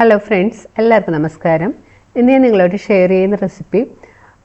Hello friends എല്ലാവർക്കും നമസ്കാരം. ഇന്ന് ഞാൻ നിങ്ങളോട് ഷെയർ ചെയ്യുന്ന റെസിപ്പി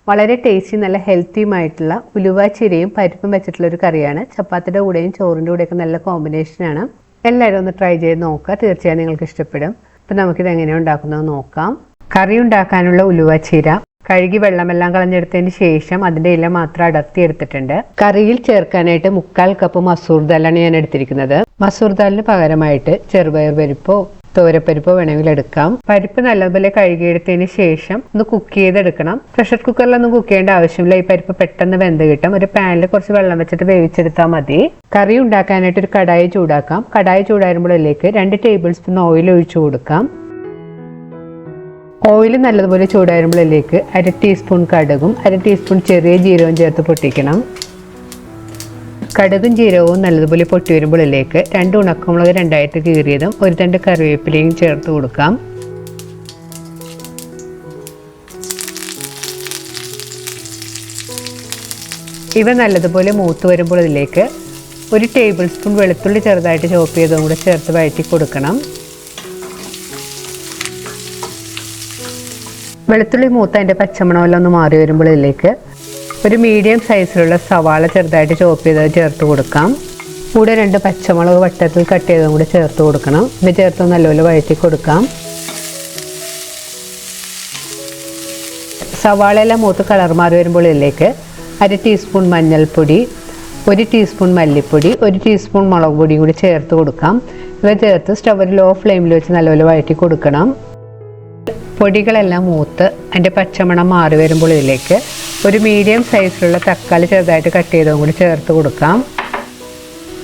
വളരെ ടേസ്റ്റി നല്ല ഹെൽത്തിയുമായിട്ടുള്ള ഉലുവ ചിരയും പരിപ്പും വെച്ചിട്ടുള്ള ഒരു കറിയാണ്. ചപ്പാത്തിയുടെ കൂടെയും ചോറിന്റെ കൂടെയൊക്കെ നല്ല കോമ്പിനേഷനാണ് എല്ലാവരും ഒന്ന് ട്രൈ ചെയ്ത് നോക്കുക. തീർച്ചയായും നിങ്ങൾക്ക് ഇഷ്ടപ്പെടും. അപ്പം നമുക്കിത് എങ്ങനെ ഉണ്ടാക്കുന്നത് നോക്കാം. കറി ഉണ്ടാക്കാനുള്ള ഉലുവ ചിര. കഴുകി വെള്ളമെല്ലാം കളഞ്ഞെടുത്തതിന് ശേഷം അതിന്റെ ഇല മാത്രം അടർത്തി എടുത്തിട്ടുണ്ട്. കറിയിൽ ചേർക്കാനായിട്ട് മുക്കാൽ കപ്പ് മസൂർ ദാലാണ് ഞാൻ എടുത്തിരിക്കുന്നത്. മസൂർ ദാലിന് പകരമായിട്ട് ചെറുപയർ പരിപ്പോ തോരപ്പരിപ്പോ വേണമെങ്കിൽ എടുക്കാം. പരിപ്പ് നല്ലപോലെ കഴുകിയെടുത്തതിന് ശേഷം ഒന്ന് കുക്ക് ചെയ്തെടുക്കണം. പ്രഷർ കുക്കറിലൊന്നും കുക്ക് ചെയ്യേണ്ട ആവശ്യമില്ല. ഈ പരിപ്പ് പെട്ടെന്ന് വെന്ത് കിട്ടും. ഒരു പാനിൽ കുറച്ച് വെള്ളം വെച്ചിട്ട് വേവിച്ചെടുത്താൽ മതി. കറി ഉണ്ടാക്കാനായിട്ട് ഒരു കടായി ചൂടാക്കാം. കടായി ചൂടാകുമ്പോഴേക്ക് രണ്ട് ടേബിൾ സ്പൂൺ ഓയിൽ ഒഴിച്ചു കൊടുക്കാം. ഓയിൽ നല്ലതുപോലെ ചൂടാകുമ്പോഴേക്ക് അര ടീസ്പൂൺ കടുകും അര ടീസ്പൂൺ ചെറിയ ജീരകവും ചേർത്ത് പൊട്ടിക്കണം. കടുകും ജീരകവും നല്ലതുപോലെ പൊട്ടി വരുമ്പോഴേക്ക് രണ്ട് ഉണക്കമുളക് രണ്ടായിട്ട് കീറിയതും ഒരു രണ്ട് കറിവേപ്പിലയും ചേർത്ത് കൊടുക്കാം. ഇവ നല്ലതുപോലെ മൂത്ത് വരുമ്പോൾ ഇതിലേക്ക് ഒരു ടേബിൾ സ്പൂൺ വെളുത്തുള്ളി ചെറുതായിട്ട് ചോപ്പ് ചെയ്തതും കൂടെ ചേർത്ത് വഴറ്റി കൊടുക്കണം. വെളുത്തുള്ളി മൂത്ത അതിന്റെ പച്ചമണമെല്ലാം ഒന്ന് മാറി വരുമ്പോൾ ഇതിലേക്ക് ഒരു മീഡിയം സൈസിലുള്ള സവാള ചെറുതായിട്ട് ചോപ്പ് ചെയ്ത് ചേർത്ത് കൊടുക്കാം. കൂടെ രണ്ട് പച്ചമുളക് വട്ടത്തിൽ കട്ട് ചെയ്തതും കൂടി ചേർത്ത് കൊടുക്കണം. ഇത് ചേർത്ത് നല്ലപോലെ വഴറ്റി കൊടുക്കാം. സവാളയെല്ലാം മൂത്ത് കളർ മാറി വരുമ്പോൾ ഇതിലേക്ക് അര ടീസ്പൂൺ മഞ്ഞൾപ്പൊടി ഒരു ടീസ്പൂൺ മല്ലിപ്പൊടി ഒരു ടീസ്പൂൺ മുളക് പൊടിയും കൂടി ചേർത്ത് കൊടുക്കാം. ഇവ ചേർത്ത് സ്റ്റവ് ലോ ഫ്ലെയിമിൽ വെച്ച് നല്ലപോലെ വഴറ്റി കൊടുക്കണം. പൊടികളെല്ലാം മൂത്ത് അതിന്റെ പച്ചമണം മാറി വരുമ്പോൾ ഇതിലേക്ക് ഒരു മീഡിയം സൈസിലുള്ള തക്കാളി ചെറുതായിട്ട് കട്ട് ചെയ്തതും കൂടി ചേർത്ത് കൊടുക്കാം.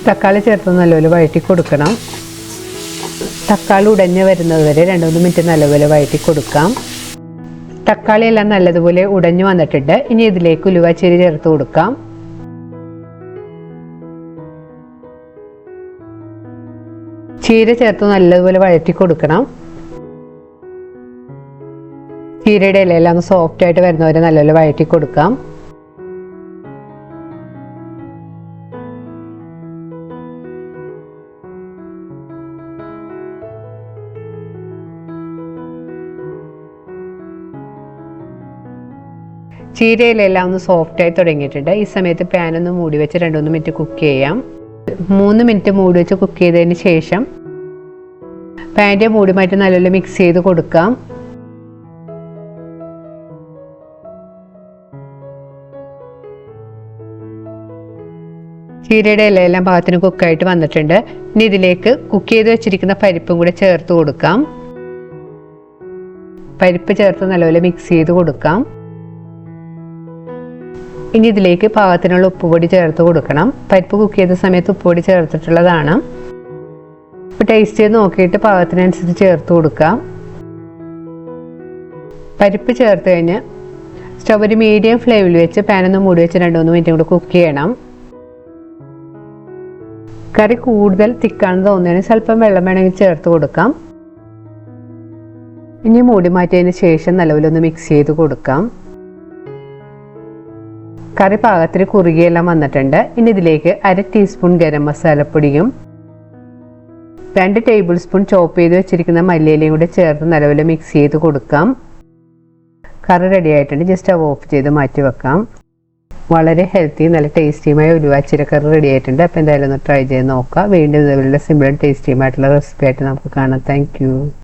തക്കാളി ചേർത്ത് നല്ലപോലെ വഴറ്റി കൊടുക്കണം. തക്കാളി ഉടഞ്ഞ് വരുന്നത് വരെ രണ്ട് മൂന്ന് മിനിറ്റ് നല്ലപോലെ വഴറ്റി കൊടുക്കാം. തക്കാളി എല്ലാം നല്ലതുപോലെ ഉടഞ്ഞു വന്നിട്ടുണ്ട്. ഇനി ഇതിലേക്ക് ഉലുവാച്ചേരി ചേർത്ത് കൊടുക്കാം. ചീര ചേർത്ത് നല്ലതുപോലെ വഴറ്റി കൊടുക്കണം. ചീരയുടെ എല്ലാം സോഫ്റ്റ് ആയിട്ട് വരുന്നവരെ നല്ലപോലെ വഴറ്റി കൊടുക്കാം. ചീരയിലെല്ലാം ഒന്ന് സോഫ്റ്റ് ആയി തുടങ്ങിയിട്ടുണ്ട്. ഈ സമയത്ത് പാൻ ഒന്ന് മൂടി വെച്ച് രണ്ട് മൂന്ന് മിനിറ്റ് കുക്ക് ചെയ്യാം. മൂന്ന് മിനിറ്റ് മൂടി വെച്ച് കുക്ക് ചെയ്തതിന് ശേഷം പാന്റെ മൂടി മാറ്റി നല്ലപോലെ മിക്സ് ചെയ്ത് കൊടുക്കാം. ചീരയുടെ ഇലയെല്ലാം പാകത്തിന് കുക്കായിട്ട് വന്നിട്ടുണ്ട്. ഇനി ഇതിലേക്ക് കുക്ക് ചെയ്ത് വെച്ചിരിക്കുന്ന പരിപ്പും കൂടെ ചേർത്ത് കൊടുക്കാം. പരിപ്പ് ചേർത്ത് നല്ലപോലെ മിക്സ് ചെയ്ത് കൊടുക്കാം. ഇനി ഇതിലേക്ക് പാകത്തിനുള്ള ഉപ്പുപൊടി ചേർത്ത് കൊടുക്കണം. പരിപ്പ് കുക്ക് ചെയ്ത സമയത്ത് ഉപ്പുപൊടി ചേർത്തിട്ടുള്ളതാണ്. ടേസ്റ്റ് ചെയ്ത് നോക്കിയിട്ട് പാകത്തിനനുസരിച്ച് ചേർത്ത് കൊടുക്കാം. പരിപ്പ് ചേർത്ത് കഴിഞ്ഞ് സ്റ്റവ് ഒരു മീഡിയം ഫ്ലെയിമിൽ വെച്ച് പാനൊന്ന് മൂടി വെച്ച് രണ്ട് മൂന്ന് മിനിറ്റും കൂടി കുക്ക് ചെയ്യണം. കറി കൂടുതൽ തിക്കാണെന്ന് തോന്നുകയാണെങ്കിൽ സ്വല്പം വെള്ളം വേണമെങ്കിൽ ചേർത്ത് കൊടുക്കാം. ഇനി മൂടി മാറ്റിയതിന് ശേഷം നിലവിലൊന്ന് മിക്സ് ചെയ്ത് കൊടുക്കാം. കറി പാകത്തിന് കുറുകിയെല്ലാം വന്നിട്ടുണ്ട്. ഇനി ഇതിലേക്ക് അര ടീസ്പൂൺ ഗരം മസാലപ്പൊടിയും രണ്ട് ടേബിൾ സ്പൂൺ ചോപ്പ് ചെയ്ത് വെച്ചിരിക്കുന്ന മല്ലിയിലയും കൂടി ചേർത്ത് നിലവിൽ മിക്സ് ചെയ്ത് കൊടുക്കാം. കറി റെഡി ആയിട്ടുണ്ട്. ജസ്റ്റ് സ്റ്റവ് ഓഫ് ചെയ്ത് മാറ്റി വെക്കാം വളരെ ഹെൽത്തി നല്ല ടേസ്റ്റിയുമായ ഉലുവാച്ചിരക്കറി റെഡി ആയിട്ടുണ്ട്. അപ്പോൾ എന്തായാലും ഒന്ന് ട്രൈ ചെയ്ത് നോക്കുക. വീണ്ടും ഇതുപോലുള്ള സിമ്പിളും ടേസ്റ്റിയുമായിട്ടുള്ള റെസിപ്പി ആയിട്ട് നമുക്ക് കാണാം. താങ്ക്